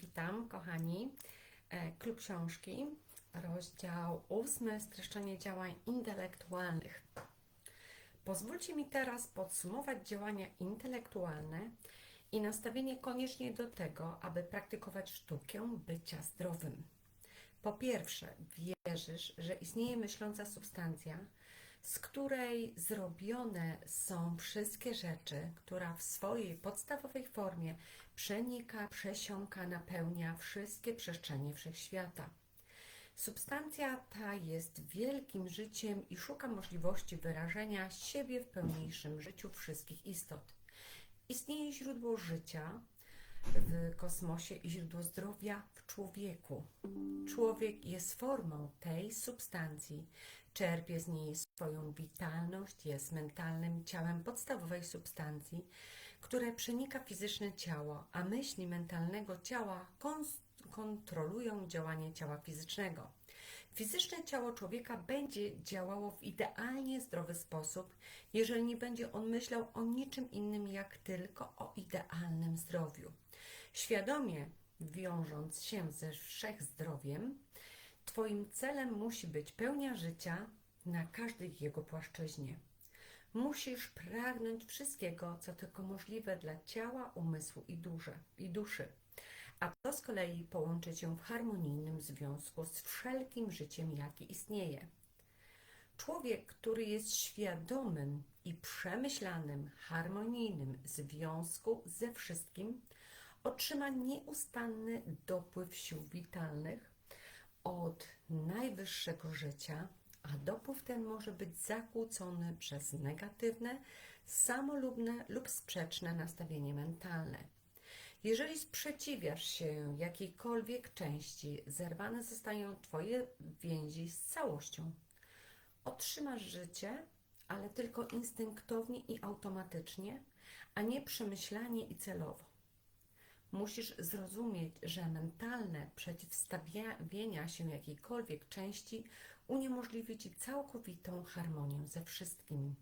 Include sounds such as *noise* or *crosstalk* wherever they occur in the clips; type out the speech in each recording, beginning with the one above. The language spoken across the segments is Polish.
Witam, kochani. E, Klub Książki, rozdział 8, streszczenie działań intelektualnych. Pozwólcie mi teraz podsumować działania intelektualne i nastawienie koniecznie do tego, aby praktykować sztukę bycia zdrowym. Po pierwsze, wierzysz, że istnieje myśląca substancja, z której zrobione są wszystkie rzeczy, która w swojej podstawowej formie przenika, przesiąka, napełnia wszystkie przestrzenie wszechświata. Substancja ta jest wielkim życiem i szuka możliwości wyrażenia siebie w pełniejszym życiu wszystkich istot. Istnieje źródło życia w kosmosie i źródło zdrowia w człowieku. Człowiek jest formą tej substancji, czerpie z niej swoją witalność, jest mentalnym ciałem podstawowej substancji, które przenika fizyczne ciało, a myśli mentalnego ciała kontrolują działanie ciała fizycznego. Fizyczne ciało człowieka będzie działało w idealnie zdrowy sposób, jeżeli nie będzie on myślał o niczym innym jak tylko o idealnym zdrowiu. Świadomie wiążąc się ze wszechzdrowiem, Twoim celem musi być pełnia życia na każdej jego płaszczyźnie. Musisz pragnąć wszystkiego, co tylko możliwe dla ciała, umysłu i, duszy, i duszy. A to z kolei połączy cię w harmonijnym związku z wszelkim życiem, jakie istnieje. Człowiek, który jest świadomym i przemyślanym, harmonijnym związku ze wszystkim, otrzyma nieustanny dopływ sił witalnych od najwyższego życia, a dopływ ten może być zakłócony przez negatywne, samolubne lub sprzeczne nastawienie mentalne. Jeżeli sprzeciwiasz się jakiejkolwiek części, zerwane zostają Twoje więzi z całością. Otrzymasz życie, ale tylko instynktownie i automatycznie, a nie przemyślanie i celowo. Musisz zrozumieć, że mentalne przeciwstawienia się jakiejkolwiek części uniemożliwi Ci całkowitą harmonię ze wszystkim.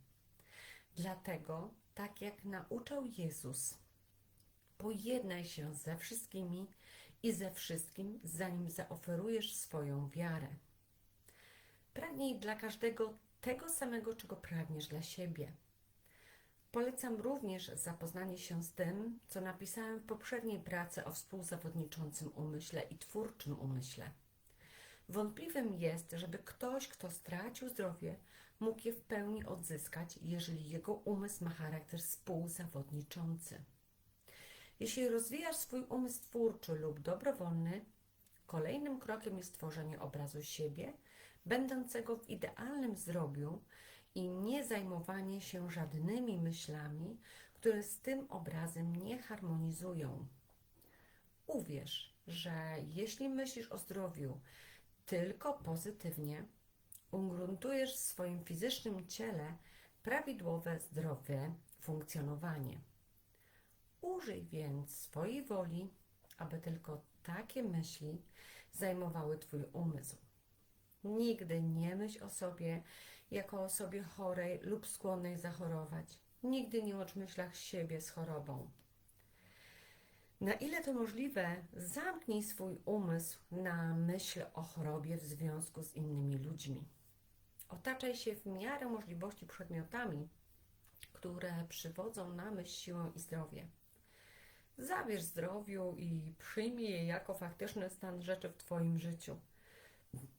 Dlatego, tak jak nauczał Jezus, pojednaj się ze wszystkimi i ze wszystkim, zanim zaoferujesz swoją wiarę. Pragnij dla każdego tego samego, czego pragniesz dla siebie. Polecam również zapoznanie się z tym, co napisałem w poprzedniej pracy o współzawodniczącym umyśle i twórczym umyśle. Wątpliwym jest, żeby ktoś, kto stracił zdrowie, mógł je w pełni odzyskać, jeżeli jego umysł ma charakter współzawodniczący. Jeśli rozwijasz swój umysł twórczy lub dobrowolny, kolejnym krokiem jest tworzenie obrazu siebie, będącego w idealnym zdrowiu i nie zajmowanie się żadnymi myślami, które z tym obrazem nie harmonizują. Uwierz, że jeśli myślisz o zdrowiu tylko pozytywnie, ugruntujesz w swoim fizycznym ciele prawidłowe, zdrowe funkcjonowanie. Użyj więc swojej woli, aby tylko takie myśli zajmowały Twój umysł. Nigdy nie myśl o sobie jako osobie chorej lub skłonnej zachorować. Nigdy nie łącz myślach siebie z chorobą. Na ile to możliwe, zamknij swój umysł na myśl o chorobie w związku z innymi ludźmi. Otaczaj się w miarę możliwości przedmiotami, które przywodzą na myśl siłę i zdrowie. Zawierz zdrowiu i przyjmij je jako faktyczny stan rzeczy w Twoim życiu.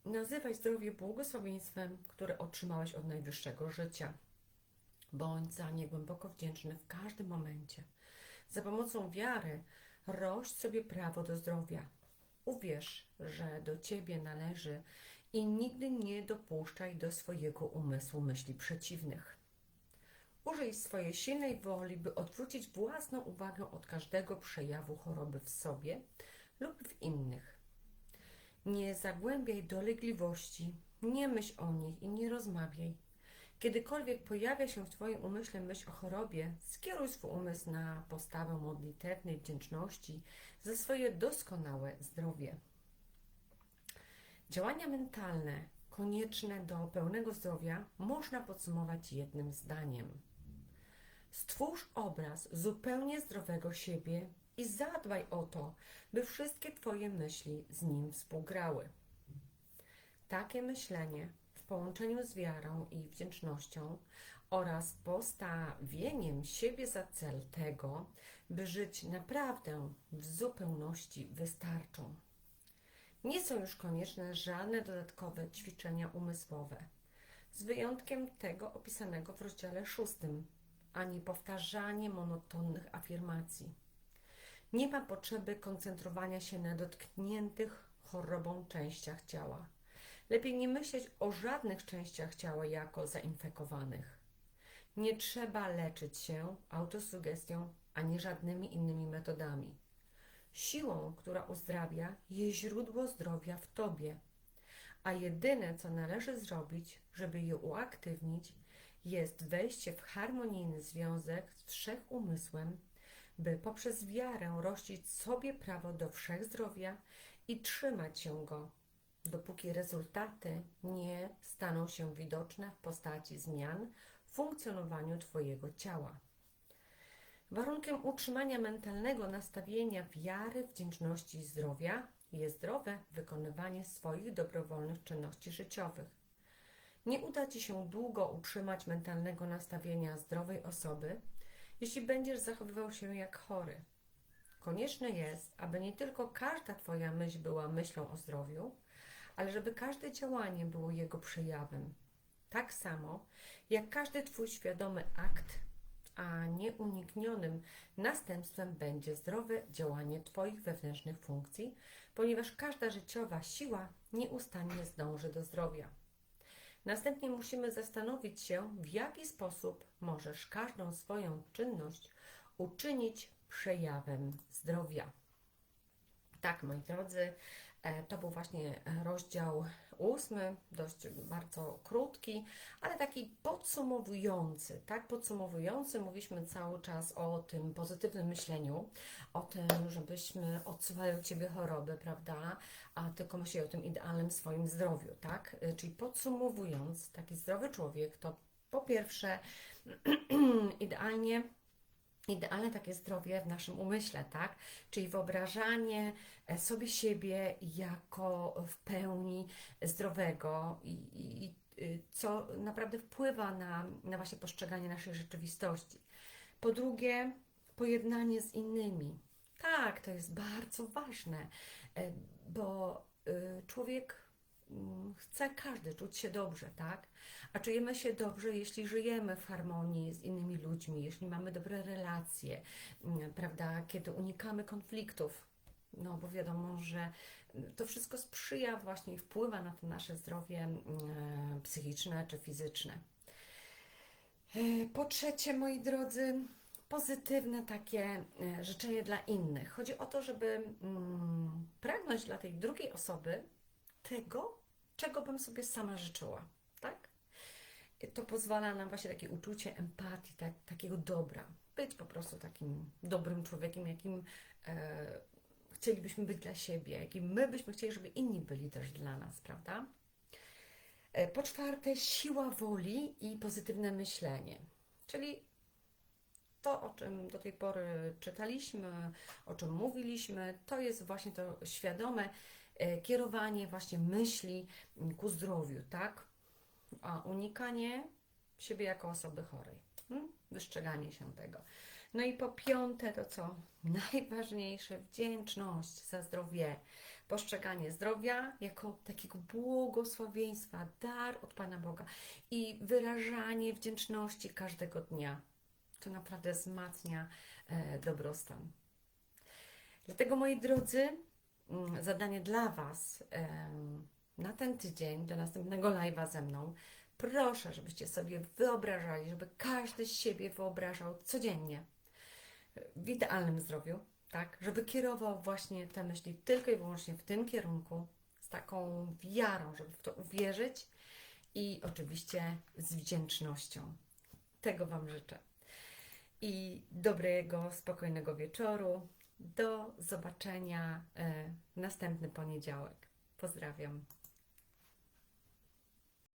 Nazywaj zdrowie błogosławieństwem, które otrzymałeś od najwyższego życia. Bądź za nie głęboko wdzięczny w każdym momencie. Za pomocą wiary rość sobie prawo do zdrowia. Uwierz, że do Ciebie należy i nigdy nie dopuszczaj do swojego umysłu myśli przeciwnych. Użyj swojej silnej woli, by odwrócić własną uwagę od każdego przejawu choroby w sobie lub w innych. Nie zagłębiaj dolegliwości, nie myśl o nich i nie rozmawiaj. Kiedykolwiek pojawia się w Twoim umyśle myśl o chorobie, skieruj swój umysł na postawę modlitewnej wdzięczności za swoje doskonałe zdrowie. Działania mentalne konieczne do pełnego zdrowia można podsumować jednym zdaniem. Stwórz obraz zupełnie zdrowego siebie i zadbaj o to, by wszystkie Twoje myśli z nim współgrały. Takie myślenie w połączeniu z wiarą i wdzięcznością oraz postawieniem siebie za cel tego, by żyć naprawdę w zupełności wystarczą. Nie są już konieczne żadne dodatkowe ćwiczenia umysłowe, z wyjątkiem tego opisanego w rozdziale szóstym, ani powtarzanie monotonnych afirmacji. Nie ma potrzeby koncentrowania się na dotkniętych chorobą częściach ciała. Lepiej nie myśleć o żadnych częściach ciała jako zainfekowanych. Nie trzeba leczyć się autosugestią ani żadnymi innymi metodami. Siłą, która uzdrawia, jest źródło zdrowia w tobie. A jedyne, co należy zrobić, żeby je uaktywnić, jest wejście w harmonijny związek z wszechumysłem, by poprzez wiarę rościć sobie prawo do wszechzdrowia i trzymać się go, dopóki rezultaty nie staną się widoczne w postaci zmian w funkcjonowaniu Twojego ciała. Warunkiem utrzymania mentalnego nastawienia wiary, wdzięczności i zdrowia jest zdrowe wykonywanie swoich dobrowolnych czynności życiowych. Nie uda Ci się długo utrzymać mentalnego nastawienia zdrowej osoby, jeśli będziesz zachowywał się jak chory. Konieczne jest, aby nie tylko każda Twoja myśl była myślą o zdrowiu, ale żeby każde działanie było jego przejawem. Tak samo jak każdy Twój świadomy akt, a nieuniknionym następstwem będzie zdrowe działanie Twoich wewnętrznych funkcji, ponieważ każda życiowa siła nieustannie zdąży do zdrowia. Następnie musimy zastanowić się, w jaki sposób możesz każdą swoją czynność uczynić przejawem zdrowia. Tak, moi drodzy, e, to był właśnie rozdział ósmy, dość bardzo krótki, ale taki podsumowujący, tak? Podsumowujący, mówiliśmy cały czas o tym pozytywnym myśleniu, o tym, żebyśmy odsuwali od Ciebie choroby, prawda? A tylko myśleli o tym idealnym swoim zdrowiu, tak? Y, Czyli podsumowując, taki zdrowy człowiek to po pierwsze *clears throat* idealnie idealne takie zdrowie w naszym umyśle, tak? Czyli wyobrażanie e, sobie siebie jako w pełni zdrowego i, i, y, co naprawdę wpływa na, na właśnie postrzeganie naszej rzeczywistości. Po drugie, pojednanie z innymi. Tak, to jest bardzo ważne, e, bo y, człowiek chce każdy czuć się dobrze, tak? A czujemy się dobrze, jeśli żyjemy w harmonii z innymi ludźmi, jeśli mamy dobre relacje, mm, prawda? Kiedy unikamy konfliktów. No, bo wiadomo, że to wszystko sprzyja właśnie i wpływa na to nasze zdrowie mm, psychiczne czy fizyczne. E, Po trzecie, moi drodzy, pozytywne takie e, życzenie dla innych. Chodzi o to, żeby mm, pragnąć dla tej drugiej osoby tego, czego bym sobie sama życzyła, tak? To pozwala nam właśnie takie uczucie empatii, tak, takiego dobra. Być po prostu takim dobrym człowiekiem, jakim e, chcielibyśmy być dla siebie, jakim my byśmy chcieli, żeby inni byli też dla nas, prawda? E, Po czwarte, siła woli i pozytywne myślenie. Czyli to, o czym do tej pory czytaliśmy, o czym mówiliśmy, to jest właśnie to świadome kierowanie właśnie myśli ku zdrowiu, tak? A unikanie siebie jako osoby chorej. Hmm? Wystrzeganie się tego. No i po piąte, to co *laughs* najważniejsze, wdzięczność za zdrowie. Postrzeganie zdrowia jako takiego błogosławieństwa, dar od Pana Boga i wyrażanie wdzięczności każdego dnia. To naprawdę wzmacnia e, dobrostan. Dlatego, moi drodzy, zadanie dla Was na ten tydzień, do następnego live'a ze mną, proszę, żebyście sobie wyobrażali, żeby każdy siebie wyobrażał codziennie w idealnym zdrowiu, tak? Żeby kierował właśnie te myśli tylko i wyłącznie w tym kierunku, z taką wiarą, żeby w to uwierzyć i oczywiście z wdzięcznością. Tego Wam życzę. I dobrego, spokojnego wieczoru. Do zobaczenia e, następny poniedziałek. Pozdrawiam.